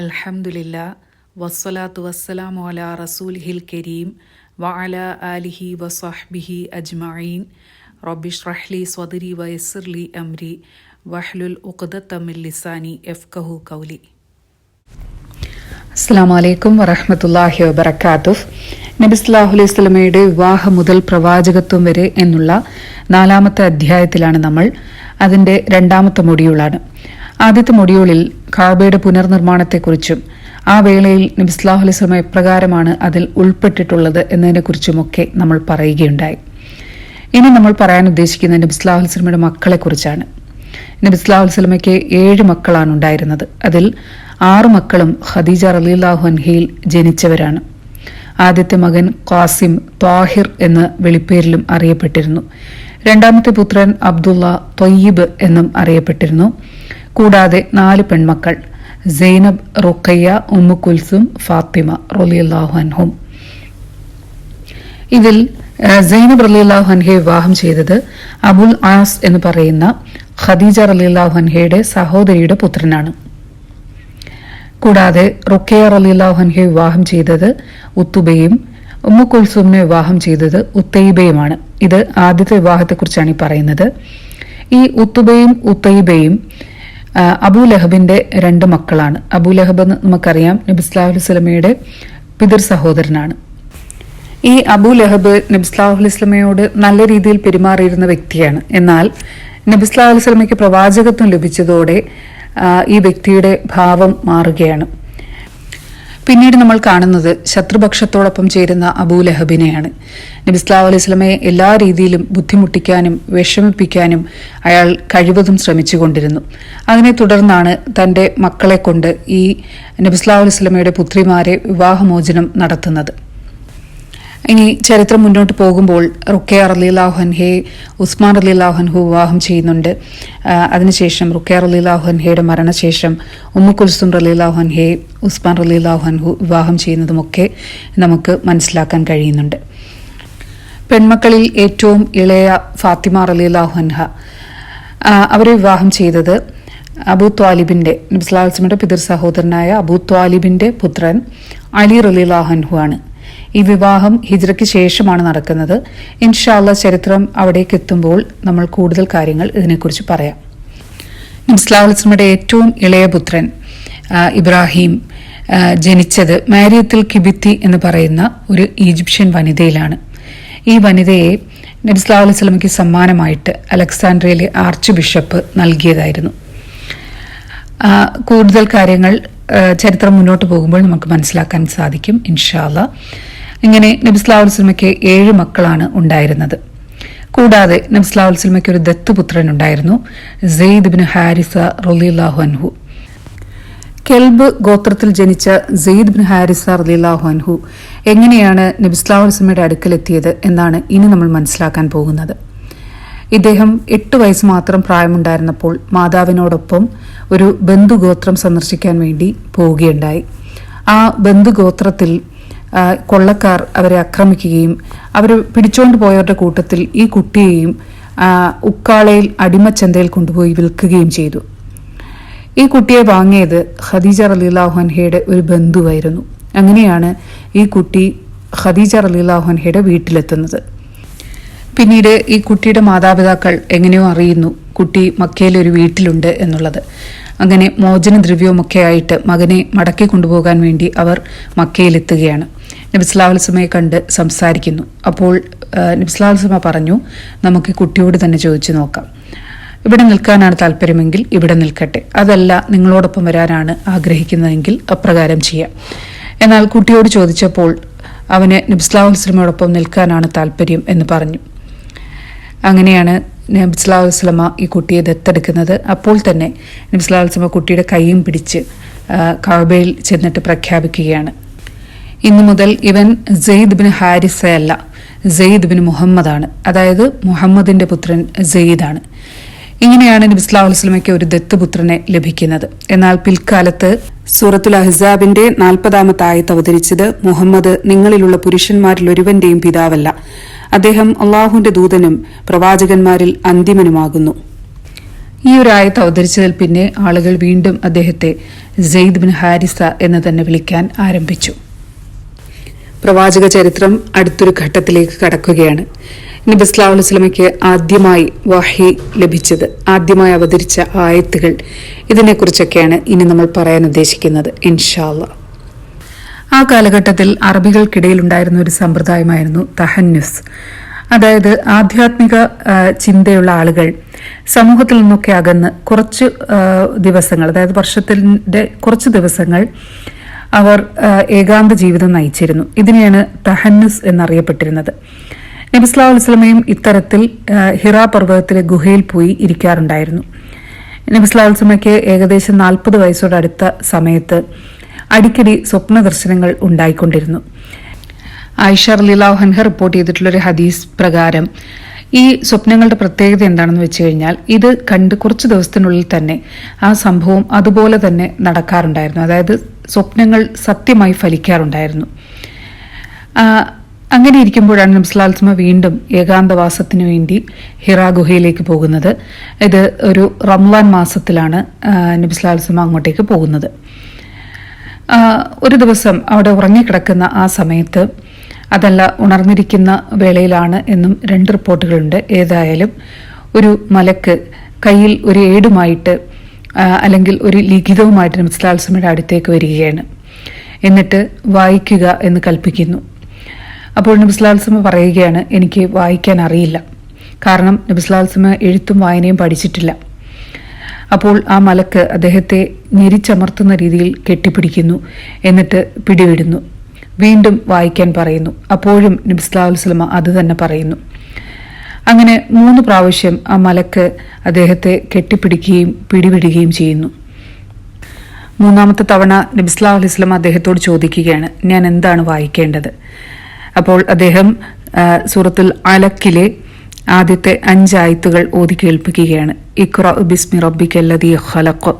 അൽഹംദുലില്ല വസ്സലാത്തു വസ്സലാമു അലാ റസൂലിഹിൽ കരീം വഅല ആലിഹി വസഹ്ബിഹി അജ്മഈൻ. റബ്ബിഷ്റഹ്ലി സ്വദരി വയസ്സർലി അംരി വഹ്ലുൽ ഉഖ്ദത്തമിൽ ലിസാനി എഫ്കഹു കൗലി അസ്സാം വലൈക്കും വറഹമത്തല്ലാഹി വബർക്കാത്തുഫ് നബിസ്ലാഹു അലൈഹി സ്വലമയുടെ വിവാഹം മുതൽ പ്രവാചകത്വം വരെ എന്നുള്ള നാലാമത്തെ അധ്യായത്തിലാണ് നമ്മൾ. അതിന്റെ രണ്ടാമത്തെ മൊഡ്യൂളാണ്. ആദ്യത്തെ മൊഡ്യൂളിൽ കാബയുടെ പുനർനിർമ്മാണത്തെക്കുറിച്ചും ആ വേളയിൽ നബി സല്ലാഹു അലൈഹി സ്വലമ എപ്രകാരമാണ് അതിൽ ഉൾപ്പെട്ടിട്ടുള്ളത് എന്നതിനെക്കുറിച്ചുമൊക്കെ നമ്മൾ പറയുകയുണ്ടായി. ഇനി നമ്മൾ പറയാൻ ഉദ്ദേശിക്കുന്ന നബി സല്ലാഹു അലൈഹി സ്വലമയുടെ മക്കളെക്കുറിച്ചാണ്. നബി സല്ലാഹു അലൈഹി സ്വലമയ്ക്ക് ഏഴ് മക്കളാണ് ഉണ്ടായിരുന്നത്. അതിൽ ആറു മക്കളും ഖദീജ റലീലാഹു അൻഹയിൽ ജനിച്ചവരാണ്. ആദ്യത്തെ മകൻ ഖാസിം ത്വാഹിർ എന്ന വെളിപ്പേരിലും അറിയപ്പെട്ടിരുന്നു. രണ്ടാമത്തെ പുത്രൻ അബ്ദുള്ള തൊയ്യിബ് എന്നും അറിയപ്പെട്ടിരുന്നു. കൂടാതെ നാല് പെൺമക്കൾ Zainab Ruqayya Ummu Kulsum Fatima റലിയുല്ലാഹു അൻഹും. ഇതിൽ സൈനബ് റലിയല്ലാഹു അൻഹയെ വിവാഹം ചെയ്തത് അബുൽ ആസ് എന്ന് പറയുന്ന ഖദീജ റലിയല്ലാഹു അൻഹയുടെ സഹോദരിയുടെ പുത്രനാണ്. കൂടാതെ റുക്കയ റലിയല്ലാഹു അൻഹയെ വിവാഹം ചെയ്തത് ഉത്തുബയും ഉമ്മു കുൽസുമിനെ വിവാഹം ചെയ്തത് ഉത്തൈബയുമാണ്. ഇത് ആദ്യത്തെ വിവാഹത്തെക്കുറിച്ചാണ് ഈ പറയുന്നത്. ഈ ഉത്തുബയും ഉത്തൈബയും അബൂ ലഹബിന്റെ രണ്ട് മക്കളാണ്. അബൂ ലഹബ് എന്ന് നമുക്കറിയാം നബിസ്ലാഹു അലൈഹി സ്വലമയുടെ പിതൃ സഹോദരനാണ്. ഈ അബൂ ലഹബ് നബിസ്ലാഹു നല്ല രീതിയിൽ പെരുമാറിയിരുന്ന വ്യക്തിയാണ്. എന്നാൽ നബിസ്ലാഹു അലൈഹി സ്വലമയ്ക്ക് പ്രവാചകത്വം ലഭിച്ചതോടെ ഈ വ്യക്തിയുടെ ഭാവം മാറുകയാണ്. പിന്നീട് നമ്മൾ കാണുന്നത് ശത്രുപക്ഷത്തോടൊപ്പം ചേരുന്ന അബൂലഹബിനെയാണ് ലഹബിനെയാണ്. നബിസ്ലാഹു അലൈഹി സ്വലമയെ എല്ലാ രീതിയിലും ബുദ്ധിമുട്ടിക്കാനും വിഷമിപ്പിക്കാനും അയാൾ കഴിവതും ശ്രമിച്ചുകൊണ്ടിരുന്നു. അതിനെ തുടർന്നാണ് തന്റെ മക്കളെ കൊണ്ട് ഈ നബിസ്ലാഹു അലൈഹി സ്വലമയുടെ പുത്രിമാരെ വിവാഹമോചനം നടത്തുന്നത്. ഇനി ചരിത്രം മുന്നോട്ട് പോകുമ്പോൾ റുക്കയ റലിലാഹുഹൻഹെ ഉസ്മാൻ റലിലാഹുഹൻഹു വിവാഹം ചെയ്യുന്നുണ്ട്. അതിനുശേഷം റുക്കയ റലിലാഹുഹൻഹയുടെ മരണശേഷം ഉമ്മു കുൽസും റലിലാഹുഹൻഹെ ഉസ്മാൻ റലിലാഹുഹൻഹു വിവാഹം ചെയ്യുന്നതുമൊക്കെ നമുക്ക് മനസ്സിലാക്കാൻ കഴിയുന്നുണ്ട്. പെൺമക്കളിൽ ഏറ്റവും ഇളയ ഫാത്തിമ റലിലാഹുഹൻഹ അവരെ വിവാഹം ചെയ്തത് അബൂ ത്വാലിബിന്റെ നബ്സ്ലാസ്മിയുടെ പിതൃ സഹോദരനായ അബൂ ത്വാലിബിന്റെ പുത്രൻ അലി റലിലാഹൻഹു ആണ്. ഈ വിവാഹം ഹിജ്രയ്ക്ക് ശേഷമാണ് നടക്കുന്നത്. ഇൻഷാല്ല ചരിത്രം അവിടേക്ക് എത്തുമ്പോൾ നമ്മൾ കൂടുതൽ കാര്യങ്ങൾ ഇതിനെക്കുറിച്ച് പറയാം. നബ്സ്ലാസ്ലമയുടെ ഏറ്റവും ഇളയ പുത്രൻ ഇബ്രാഹിം ജനിച്ചത് മാരിയത്തിൽ കിബിത്തി എന്ന് പറയുന്ന ഒരു ഈജിപ്ഷ്യൻ വനിതയിലാണ്. ഈ വനിതയെ നബ്സ്ലാ അലൈഹി സ്വലമയ്ക്ക് സമ്മാനമായിട്ട് അലക്സാൻഡ്രയിലെ ആർച്ച് ബിഷപ്പ് നൽകിയതായിരുന്നു. കൂടുതൽ കാര്യങ്ങൾ ചരിത്രം മുന്നോട്ട് പോകുമ്പോൾ നമുക്ക് മനസ്സിലാക്കാൻ സാധിക്കും ഇൻഷാല്ല ഇങ്ങനെ നബിസ്ലാവുൽ സിനിമയ്ക്ക് ഏഴ് മക്കളാണ് ഉണ്ടായിരുന്നത്. കൂടാതെ നബ്സ്ലാവുൽ സിനിമയ്ക്ക് ഒരു ദത്തുപുത്രൻ ഉണ്ടായിരുന്നു സെയ്ദ് ബിൻ ഹാരിസ റലില്ലാഹു അൻഹു. കെൽബ് ഗോത്രത്തിൽ ജനിച്ച സെയ്ദ് ബിൻ ഹാരിസ റലില്ലാഹു അൻഹു എങ്ങനെയാണ് നബിസ്ലാവുൽ സിനിമയുടെ അടുക്കലെത്തിയത് എന്നാണ് ഇനി നമ്മൾ മനസ്സിലാക്കാൻ പോകുന്നത്. ഇദ്ദേഹം എട്ട് വയസ്സ് മാത്രം പ്രായമുണ്ടായിരുന്നപ്പോൾ മാതാവിനോടൊപ്പം ഒരു ബന്ധുഗോത്രം സന്ദർശിക്കാൻ വേണ്ടി പോവുകയുണ്ടായി. ആ ബന്ധുഗോത്രത്തിൽ കൊള്ളക്കാർ അവരെ ആക്രമിക്കുകയും അവർ പിടിച്ചുകൊണ്ട് പോയവരുടെ കൂട്ടത്തിൽ ഈ കുട്ടിയെയും ഉക്കാളയിൽ അടിമച്ചന്തയിൽ കൊണ്ടുപോയി വിൽക്കുകയും ചെയ്തു. ഈ കുട്ടിയെ വാങ്ങിയത് ഖദീജ റലിലാഹുൻഹയുടെ ഒരു ബന്ധുവായിരുന്നു. അങ്ങനെയാണ് ഈ കുട്ടി ഖദീജ റലിലാഹുൻഹയുടെ വീട്ടിലെത്തുന്നത്. പിന്നീട് ഈ കുട്ടിയുടെ മാതാപിതാക്കൾ എങ്ങനെയോ അറിയുന്നു കുട്ടി മക്കയിലെ ഒരു വീട്ടിലുണ്ട് എന്നുള്ളത്. അങ്ങനെ മോചന ദ്രവ്യവുമൊക്കെ ആയിട്ട് മകനെ മടക്കി കൊണ്ടുപോകാൻ വേണ്ടി അവർ മക്കയിലെത്തുകയാണ്. നബിസ്ലാവൽസമയെ കണ്ട് സംസാരിക്കുന്നു. അപ്പോൾ നബിസ്ലാവൽസമ പറഞ്ഞു നമുക്ക് കുട്ടിയോട് തന്നെ ചോദിച്ചു നോക്കാം. ഇവിടെ നിൽക്കാനാണ് താല്പര്യമെങ്കിൽ ഇവിടെ നിൽക്കട്ടെ. അതല്ല നിങ്ങളോടൊപ്പം വരാനാണ് ആഗ്രഹിക്കുന്നതെങ്കിൽ അപ്രകാരം ചെയ്യാം. എന്നാൽ കുട്ടിയോട് ചോദിച്ചപ്പോൾ അവന് നബ്സ്ലാവുസ്ലമയോടൊപ്പം നിൽക്കാനാണ് താല്പര്യം എന്ന് പറഞ്ഞു. അങ്ങനെയാണ് നബ്സ്ലാവുസ്ലമ ഈ കുട്ടിയെ ദത്തെടുക്കുന്നത്. അപ്പോൾ തന്നെ നബ്സ്ലാവുസ്ലമ കുട്ടിയുടെ കൈയും പിടിച്ച് കഴബയിൽ ചെന്നിട്ട് പ്രഖ്യാപിക്കുകയാണ്. ഇന്നു മുതൽ ഇവൻ സെയ്ദ് ബിൻ ഹാരിസയല്ല സെയ്ദ് ബിൻ മുഹമ്മദാണ്. അതായത് മുഹമ്മദിന്റെ പുത്രൻ സെയ്ദാണ്. ഇങ്ങനെയാണ് വസ്ലമയ്ക്ക് ഒരു ദത്തുപുത്രനെ ലഭിക്കുന്നത്. എന്നാൽ പിൽക്കാലത്ത് സൂറത്തുൽ അഹ്സാബിന്റെ നാൽപ്പതാമത്തെ ആയത്ത് അവതരിച്ചത് മുഹമ്മദ് നിങ്ങളിലുള്ള പുരുഷന്മാരിൽ ഒരുവന്റെയും പിതാവല്ല. അദ്ദേഹം അള്ളാഹുവിന്റെ ദൂതനും പ്രവാചകന്മാരിൽ അന്തിമനുമാകുന്നു. ഈ ഒരു ആയത്ത് അവതരിച്ചതിൽ പിന്നെ ആളുകൾ വീണ്ടും അദ്ദേഹത്തെ ജെയ്ദ് ബിൻ ഹാരിസ എന്ന് തന്നെ വിളിക്കാൻ ആരംഭിച്ചു. പ്രവാചക ചരിത്രം അടുത്തൊരു ഘട്ടത്തിലേക്ക് കടക്കുകയാണ്. നബി വസ്ലമയ്ക്ക് ആദ്യമായി വാഹി ലഭിച്ചത് ആദ്യമായി അവതരിച്ച ആയത്തുകൾ. ഇതിനെക്കുറിച്ചൊക്കെയാണ് ഇനി നമ്മൾ പറയാൻ ഉദ്ദേശിക്കുന്നത്. ഇൻഷാല്ല ആ കാലഘട്ടത്തിൽ അറബികൾക്കിടയിൽ ഉണ്ടായിരുന്ന ഒരു സമ്പ്രദായമായിരുന്നു തഹന്യുസ് അതായത് ആധ്യാത്മിക ചിന്തയുള്ള ആളുകൾ സമൂഹത്തിൽ നിന്നൊക്കെ അകന്ന് കുറച്ച് ദിവസങ്ങൾ അതായത് വർഷത്തിന്റെ കുറച്ച് ദിവസങ്ങൾ അവർ ഏകാന്ത ജീവിതം നയിച്ചിരുന്നു. ഇതിനെയാണ് തഹന്നുസ് എന്നറിയപ്പെട്ടിരുന്നത്. നബിസ്ലാ അലുസ്ലമയും ഇത്തരത്തിൽ ഹിറ പർവതത്തിലെ ഗുഹയിൽ പോയി ഇരിക്കാറുണ്ടായിരുന്നു. നബിസ്ലാ അലുസ്ലമയ്ക്ക് ഏകദേശം നാൽപ്പത് വയസ്സോട് അടുത്ത സമയത്ത് അടിക്കടി സ്വപ്ന ദർശനങ്ങൾ ഉണ്ടായിക്കൊണ്ടിരുന്നു. ആയിഷ റലിലാഹൻഹ റിപ്പോർട്ട് ചെയ്തിട്ടുള്ള ഒരു ഹദീസ് പ്രകാരം ഈ സ്വപ്നങ്ങളുടെ പ്രത്യേകത എന്താണെന്ന് വെച്ച് കഴിഞ്ഞാൽ ഇത് കണ്ട് കുറച്ച് ദിവസത്തിനുള്ളിൽ തന്നെ ആ സംഭവം അതുപോലെ തന്നെ നടക്കാറുണ്ടായിരുന്നു. അതായത് സ്വപ്നങ്ങൾ സത്യമായി ഫലിക്കാറുണ്ടായിരുന്നു. അങ്ങനെ ഇരിക്കുമ്പോഴാണ് നംസ്ലാൽസ്മ വീണ്ടും ഏകാന്തവാസത്തിനു വേണ്ടി ഹിറ ഗുഹയിലേക്ക് പോകുന്നത്. ഇത് ഒരു റംലാൻ മാസത്തിലാണ് നബ്സ്ലാൽസ്മ അങ്ങോട്ടേക്ക് പോകുന്നത്. ഒരു ദിവസം അവിടെ ഉറങ്ങിക്കിടക്കുന്ന ആ സമയത്ത് അതല്ല ഉണർന്നിരിക്കുന്ന വേളയിലാണ് എന്നും രണ്ട് റിപ്പോർട്ടുകളുണ്ട്. ഏതായാലും ഒരു മലക്ക് കയ്യിൽ ഒരു ഏടുമായിട്ട് അല്ലെങ്കിൽ ഒരു ലിഖിതവുമായിട്ട് നബ്സ്ലാൽസമയുടെ അടുത്തേക്ക് വരികയാണ്. എന്നിട്ട് വായിക്കുക എന്ന് കൽപ്പിക്കുന്നു. അപ്പോൾ നബിസ്ലാൽസമ പറയുകയാണ് എനിക്ക് വായിക്കാൻ അറിയില്ല. കാരണം നബിസ്ലാൽസമ എഴുത്തും വായനയും പഠിച്ചിട്ടില്ല. അപ്പോൾ ആ മലക്ക് അദ്ദേഹത്തെ ഞെരിച്ചമർത്തുന്ന രീതിയിൽ കെട്ടിപ്പിടിക്കുന്നു. എന്നിട്ട് പിടിവിടുന്നു. വീണ്ടും വായിക്കാൻ പറയുന്നു. അപ്പോഴും നബിസ്ലാസ്ലമ അത് തന്നെ പറയുന്നു. അങ്ങനെ മൂന്ന് പ്രാവശ്യം ആ മലക്ക് അദ്ദേഹത്തെ കെട്ടിപ്പിടിക്കുകയും പിടിവിടുകയും ചെയ്യുന്നു. മൂന്നാമത്തെ തവണ നബിസ്ലാ അലൈസ്ലം അദ്ദേഹത്തോട് ചോദിക്കുകയാണ് ഞാൻ എന്താണ് വായിക്കേണ്ടത്? അപ്പോൾ അദ്ദേഹം സൂറത്തുൽ അലക്കിലെ ആദ്യത്തെ അഞ്ചായത്തുകൾ ഓതി കേൾപ്പിക്കുകയാണ്. ഇഖ്റ ബിസ്മി റബ്ബിക്കല്ലദീ ഖലഖ്.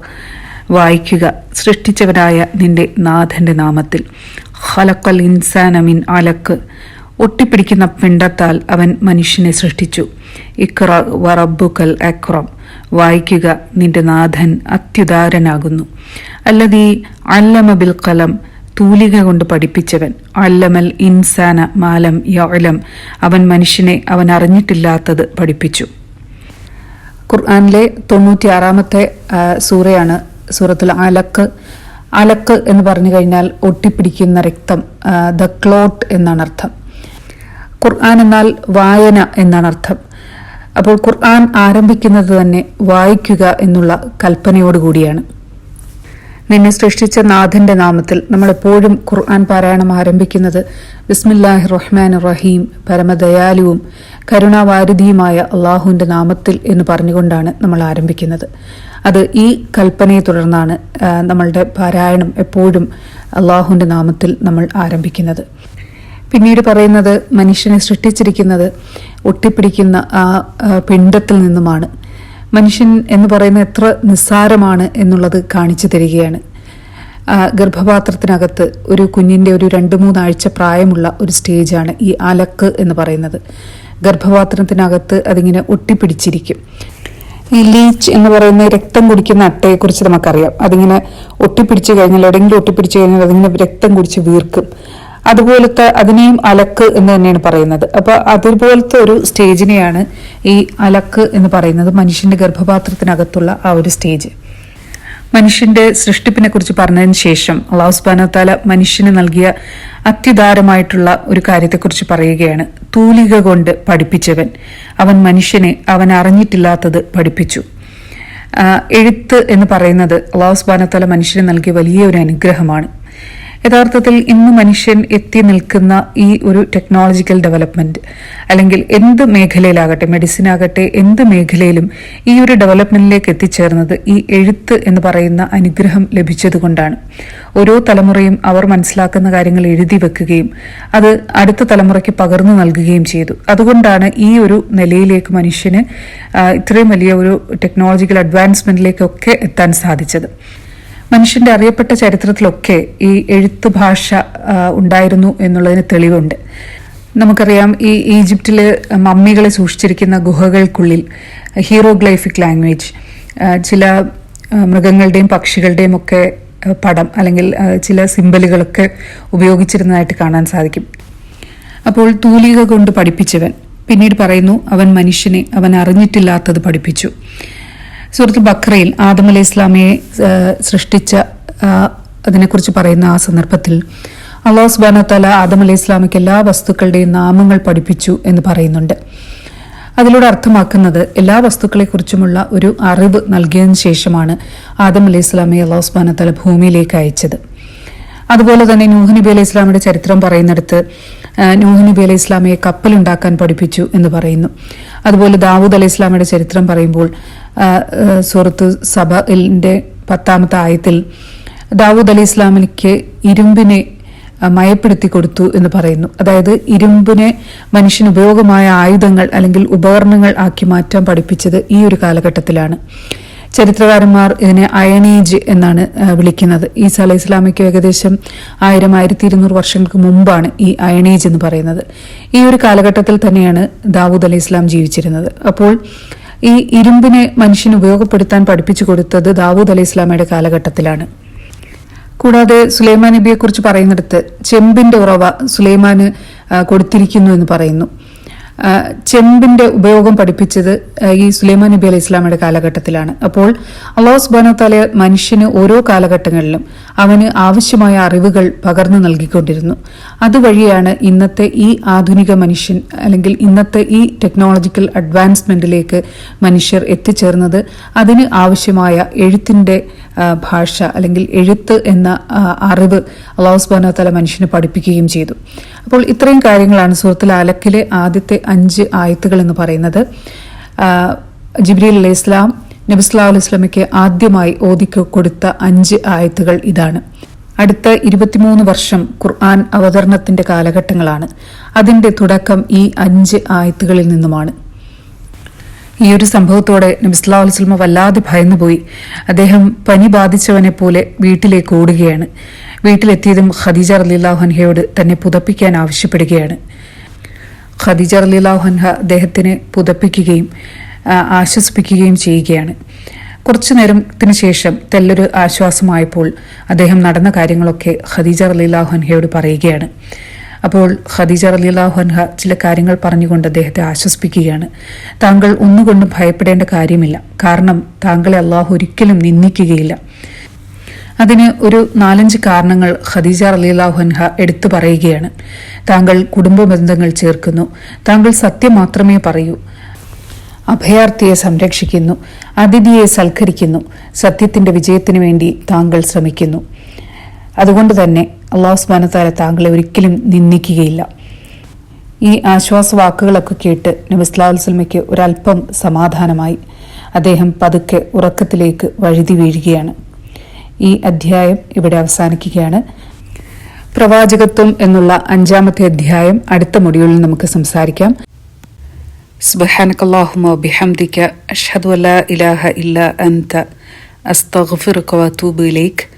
വായിക്കുക. സൃഷ്ടിച്ചവനായ നിന്റെ നാഥന്റെ നാമത്തിൽ. ഹലക്കൽ ഇൻസാന മിൻ അലക്ക്. ഒട്ടിപ്പിടിക്കുന്ന പിണ്ടത്താൽ അവൻ മനുഷ്യനെ സൃഷ്ടിച്ചു. ഇക്ര വറബുക്കൽ അക്രം. വായിക്കുക നിന്റെ നാഥൻ അത്യുദാരനാകുന്നു. അല്ലതീ അല്ലമ ബിൽ കലം തൂലിക കൊണ്ട് പഠിപ്പിച്ചവൻ. അല്ലമൽ ഇൻസാന മാലം യഅലം. അവൻ മനുഷ്യനെ അവൻ അറിഞ്ഞിട്ടില്ലാത്തത് പഠിപ്പിച്ചു. ഖുർആാനിലെ തൊണ്ണൂറ്റിയാറാമത്തെ സൂറയാണ് സൂറത്തുൽ അലക്ക് അലക്ക് എന്ന് പറഞ്ഞു കഴിഞ്ഞാൽ ഒട്ടിപ്പിടിക്കുന്ന രക്തം ദ ക്ലോട്ട് എന്നാണ് അർത്ഥം. ഖുർആൻ എന്നാൽ വായന എന്നാണ് അർത്ഥം. അപ്പോൾ ഖുർആൻ ആരംഭിക്കുന്നത് തന്നെ വായിക്കുക എന്നുള്ള കൽപ്പനയോടുകൂടിയാണ്. നിന്നെ സൃഷ്ടിച്ച നാഥന്റെ നാമത്തിൽ നമ്മൾ എപ്പോഴും ഖുർആൻ പാരായണം ആരംഭിക്കുന്നത് ബിസ്മില്ലാഹി റഹ്മാൻ റഹീം പരമദയാലുവും കരുണാവാരിധിയുമായ അള്ളാഹുവിന്റെ നാമത്തിൽ എന്ന് പറഞ്ഞുകൊണ്ടാണ് നമ്മൾ ആരംഭിക്കുന്നത്. അത് ഈ കൽപ്പനയെ തുടർന്നാണ് നമ്മളുടെ പാരായണം എപ്പോഴും അള്ളാഹുവിന്റെ നാമത്തിൽ നമ്മൾ ആരംഭിക്കുന്നത്. പിന്നീട് പറയുന്നത് മനുഷ്യനെ സൃഷ്ടിച്ചിരിക്കുന്നത് ഒട്ടിപ്പിടിക്കുന്ന ആ, പിണ്ടത്തിൽ നിന്നുമാണ്. മനുഷ്യൻ എന്ന് പറയുന്നത് എത്ര നിസ്സാരമാണ് എന്നുള്ളത് കാണിച്ചു തരികയാണ്. ഗർഭപാത്രത്തിനകത്ത് ഒരു കുഞ്ഞിന്റെ ഒരു രണ്ട് മൂന്നാഴ്ച പ്രായമുള്ള ഒരു സ്റ്റേജാണ് ഈ അലക്ക് എന്ന് പറയുന്നത്. ഗർഭപാത്രത്തിനകത്ത് അതിങ്ങനെ ഒട്ടിപ്പിടിച്ചിരിക്കും. ഈ ലീച്ച് എന്ന് പറയുന്ന രക്തം കുടിക്കുന്ന അട്ടയെക്കുറിച്ച് നമുക്കറിയാം. അതിങ്ങനെ ഒട്ടിപ്പിടിച്ച് കഴിഞ്ഞാൽ എവിടെയെങ്കിലും ഒട്ടിപ്പിടിച്ച് കഴിഞ്ഞാൽ അതിങ്ങനെ രക്തം കുടിച്ച് വീർക്കും. അതുപോലത്തെ അതിനെയും അലക്ക് എന്ന് തന്നെയാണ് പറയുന്നത്. അപ്പൊ അതുപോലത്തെ ഒരു സ്റ്റേജിനെയാണ് ഈ അലക്ക് എന്ന് പറയുന്നത്. മനുഷ്യന്റെ ഗർഭപാത്രത്തിനകത്തുള്ള ആ ഒരു സ്റ്റേജ്. മനുഷ്യന്റെ സൃഷ്ടിപ്പിനെ കുറിച്ച് പറഞ്ഞതിന് ശേഷം അള്ളാഹു സുബാന താല മനുഷ്യന് നൽകിയ അത്യുദാരമായിട്ടുള്ള ഒരു കാര്യത്തെക്കുറിച്ച് പറയുകയാണ്. തൂലിക കൊണ്ട് പഠിപ്പിച്ചവൻ. അവൻ മനുഷ്യനെ അവൻ അറിഞ്ഞിട്ടില്ലാത്തത് പഠിപ്പിച്ചു. എഴുത്ത് എന്ന് പറയുന്നത് അള്ളാഹു സുബാന മനുഷ്യന് നൽകിയ വലിയ ഒരു അനുഗ്രഹമാണ്. യഥാർത്ഥത്തിൽ ഇന്ന് മനുഷ്യൻ എത്തി നിൽക്കുന്ന ഈ ഒരു ടെക്നോളജിക്കൽ ഡെവലപ്മെന്റ് അല്ലെങ്കിൽ എന്ത് മേഖലയിലാകട്ടെ മെഡിസിൻ ആകട്ടെ എന്ത് മേഖലയിലും ഈ ഒരു ഡെവലപ്മെന്റിലേക്ക് എത്തിച്ചേർന്നത് ഈ എഴുത്ത് എന്ന് പറയുന്ന അനുഗ്രഹം ലഭിച്ചതുകൊണ്ടാണ് ഓരോ തലമുറയും അവർ മനസ്സിലാക്കുന്ന കാര്യങ്ങൾ എഴുതി വെക്കുകയും അത് അടുത്ത തലമുറയ്ക്ക് പകർന്നു നൽകുകയും ചെയ്തു. അതുകൊണ്ടാണ് ഈ ഒരു നിലയിലേക്ക് മനുഷ്യന് ഇത്രയും വലിയ ഒരു ടെക്നോളജിക്കൽ അഡ്വാൻസ്മെന്റിലേക്കൊക്കെ എത്താൻ സാധിച്ചത്. മനുഷ്യന്റെ അറിയപ്പെട്ട ചരിത്രത്തിലൊക്കെ ഈ എഴുത്ത് ഭാഷ ഉണ്ടായിരുന്നു എന്നുള്ളതിന് തെളിവുണ്ട്. നമുക്കറിയാം ഈ ഈജിപ്തിൽ മമ്മികളെ സൂക്ഷിച്ചിരിക്കുന്ന ഗുഹകൾക്കുള്ളിൽ ഹീറോഗ്ലൈഫിക് ലാംഗ്വേജ് ചില മൃഗങ്ങളുടെയും പക്ഷികളുടെയും ഒക്കെ പടം അല്ലെങ്കിൽ ചില സിമ്പലുകളൊക്കെ ഉപയോഗിച്ചിരുന്നതായിട്ട് കാണാൻ സാധിക്കും. അപ്പോൾ തൂലിക കൊണ്ട് പഠിപ്പിച്ചവൻ പിന്നീട് പറയുന്നു അവൻ മനുഷ്യനെ അവൻ അറിഞ്ഞിട്ടില്ലാത്തത് പഠിപ്പിച്ചു. സുഹൃത്ത് ബക്രയിൽ ആദം അലൈഹി ഇസ്ലാമിയെ സൃഷ്ടിച്ച അതിനെക്കുറിച്ച് പറയുന്ന ആ സന്ദർഭത്തിൽ അള്ളാഹു സുബാന തല ആദം അലൈഹി ഇസ്ലാമിക്ക് എല്ലാ വസ്തുക്കളുടെയും നാമങ്ങൾ പഠിപ്പിച്ചു എന്ന് പറയുന്നുണ്ട്. അതിലൂടെ അർത്ഥമാക്കുന്നത് എല്ലാ വസ്തുക്കളെക്കുറിച്ചുമുള്ള ഒരു അറിവ് നൽകിയതിനു ശേഷമാണ് ആദം അലൈഹി ഇസ്ലാമിയെ അള്ളാഹു സുബാന തല ഭൂമിയിലേക്ക് അയച്ചത്. അതുപോലെ തന്നെ നൂഹ് നബി അലൈഹി ഇസ്ലാമിയുടെ ചരിത്രം പറയുന്നിടത്ത് നൂഹ് നബി അലൈഹി ഇസ്ലാമിയെ കപ്പലുണ്ടാക്കാൻ പഠിപ്പിച്ചു എന്ന് പറയുന്നു. അതുപോലെ ദാവൂദ് അലൈഹി ഇസ്ലാമിയുടെ ചരിത്രം പറയുമ്പോൾ സുഹൃത്ത് സഭയിന്റെ പത്താമത്തെ ആയത്തിൽ ദാവൂദ് അലൈഹി ഇസ്ലാമിനിക്ക് ഇരുമ്പിനെ മയപ്പെടുത്തി കൊടുത്തു എന്ന് പറയുന്നു. അതായത് ഇരുമ്പിനെ മനുഷ്യന് ഉപയോഗമായ ആയുധങ്ങൾ അല്ലെങ്കിൽ ഉപകരണങ്ങൾ ആക്കി മാറ്റാൻ പഠിപ്പിച്ചത് ഈ ഒരു കാലഘട്ടത്തിലാണ്. ചരിത്രകാരന്മാർ ഇതിനെ അയണേജ് എന്നാണ് വിളിക്കുന്നത്. ഈസ അലൈഹി ഇസ്ലാമിക്ക് ഏകദേശം ആയിരം ആയിരത്തി ഇരുന്നൂറ് വർഷങ്ങൾക്ക് മുമ്പാണ് ഈ അയണേജ് എന്ന് പറയുന്നത്. ഈ ഒരു കാലഘട്ടത്തിൽ തന്നെയാണ് ദാവൂദ് അലൈഹി ഇസ്ലാം ജീവിച്ചിരുന്നത്. അപ്പോൾ ഈ ഇരുമ്പിനെ മനുഷ്യന് ഉപയോഗപ്പെടുത്താൻ പഠിപ്പിച്ചു കൊടുത്തത് ദാവൂദ് അലൈഹി ഇസ്ലാമയുടെ കാലഘട്ടത്തിലാണ്. കൂടാതെ സുലൈമാൻ നബിയെക്കുറിച്ച് പറയുന്നിടത്ത് ചെമ്പിന്റെ ഉറവ സുലൈമാന് കൊടുത്തിരിക്കുന്നു എന്ന് പറയുന്നു. ചെമ്പിന്റെ ഉപയോഗം പഠിപ്പിച്ചത് ഈ സുലൈമാൻ നബി അലൈഹി ഇസ്ലാമിയുടെ കാലഘട്ടത്തിലാണ്. അപ്പോൾ അള്ളാഹു സുബാന താല മനുഷ്യന് ഓരോ കാലഘട്ടങ്ങളിലും അവന് ആവശ്യമായ അറിവുകൾ പകർന്നു നൽകിക്കൊണ്ടിരുന്നു. അതുവഴിയാണ് ഇന്നത്തെ ഈ ആധുനിക മനുഷ്യൻ അല്ലെങ്കിൽ ഇന്നത്തെ ഈ ടെക്നോളജിക്കൽ അഡ്വാൻസ്മെന്റിലേക്ക് മനുഷ്യർ എത്തിച്ചേർന്നത്. അതിന് ആവശ്യമായ എഴുത്തിന്റെ ഭാഷ അല്ലെങ്കിൽ എഴുത്ത് എന്ന അറിവ് അള്ളാഹു സുബാന തല മനുഷ്യന് പഠിപ്പിക്കുകയും ചെയ്തു. അപ്പോൾ ഇത്രയും കാര്യങ്ങളാണ് സുഹൃത്തിൽ അലക്കിലെ ആദ്യത്തെ അഞ്ച് ആയത്തുകൾ എന്ന് പറയുന്നത്. ജിബ്രി അലൈഹി ഇസ്ലാം നബിസ്ലാ അലൈഹി ഇസ്ലാമിക്ക് ആദ്യമായി ഓതി കൊടുത്ത അഞ്ച് ആയത്തുകൾ ഇതാണ്. അടുത്ത ഇരുപത്തിമൂന്ന് വർഷം ഖുർആൻ അവതരണത്തിന്റെ കാലഘട്ടങ്ങളാണ്. അതിന്റെ തുടക്കം ഈ അഞ്ച് ആയത്തുകളിൽ നിന്നുമാണ്. ഈ ഒരു സംഭവത്തോടെ നബിസ്ലാ അലുസ്ലമ വല്ലാതെ ഭയന്നുപോയി. അദ്ദേഹം പനി ബാധിച്ചവനെ പോലെ വീട്ടിലേക്ക് ഓടുകയാണ്. വീട്ടിലെത്തിയതും ഖദീജ റലില്ലാഹുൻഹയോട് തന്നെ പുതപ്പിക്കാൻ ആവശ്യപ്പെടുകയാണ്. ഖദീജ റലില്ലാഹുൻഹ അദ്ദേഹത്തിനെ പുതപ്പിക്കുകയും ആശ്വസിപ്പിക്കുകയും ചെയ്യുകയാണ്. കുറച്ചു നേരത്തിന് ശേഷം തെല്ലൊരു ആശ്വാസമായപ്പോൾ അദ്ദേഹം നടന്ന കാര്യങ്ങളൊക്കെ ഖദീജ റലില്ലാഹുൻഹയോട് പറയുകയാണ്. അപ്പോൾ ഖദീജ റലില്ലാഹുൻഹ ചില കാര്യങ്ങൾ പറഞ്ഞുകൊണ്ട് അദ്ദേഹത്തെ ആശ്വസിപ്പിക്കുകയാണ്. താങ്കൾ ഒന്നുകൊണ്ടും ഭയപ്പെടേണ്ട കാര്യമില്ല. കാരണം താങ്കളെ അള്ളാഹു ഒരിക്കലും നിന്ദിക്കുകയില്ല. അതിന് ഒരു നാലഞ്ച് കാരണങ്ങൾ ഖദീജ റലിയല്ലാഹുൻഹ എടുത്തു പറയുകയാണ്. താങ്കൾ കുടുംബ ബന്ധങ്ങൾ ചേർക്കുന്നു. താങ്കൾ സത്യം മാത്രമേ പറയൂ. അഭയാർത്ഥിയെ സംരക്ഷിക്കുന്നു. അതിഥിയെ സൽക്കരിക്കുന്നു. സത്യത്തിന്റെ വിജയത്തിനു വേണ്ടി താങ്കൾ ശ്രമിക്കുന്നു. അതുകൊണ്ട് തന്നെ അള്ളാഹു സ്മാനത്താല താങ്കളെ ഒരിക്കലും നിന്ദിക്കുകയില്ല. ഈ ആശ്വാസ വാക്കുകളൊക്കെ കേട്ട് നബിസ്ലാഹുസ്ലമയ്ക്ക് ഒരല്പം സമാധാനമായി. അദ്ദേഹം പതുക്കെ ഉറക്കത്തിലേക്ക് വഴുതി വീഴുകയാണ്. ഈ അധ്യായം ഇവിടെ അവസാനിക്കുകയാണ്. പ്രവാചകത്വം എന്നുള്ള അഞ്ചാമത്തെ അധ്യായം അടുത്ത മൊഡ്യൂളിൽ നമുക്ക് സംസാരിക്കാം. സുബഹാനക്കല്ലാഹുമ ബിഹംദിക്ക അഷ്ഹദ് ഇലാഹ ഇല്ല അന്ത അസ്തഗ്ഫിറുക വതൂബ് ഇലൈക്.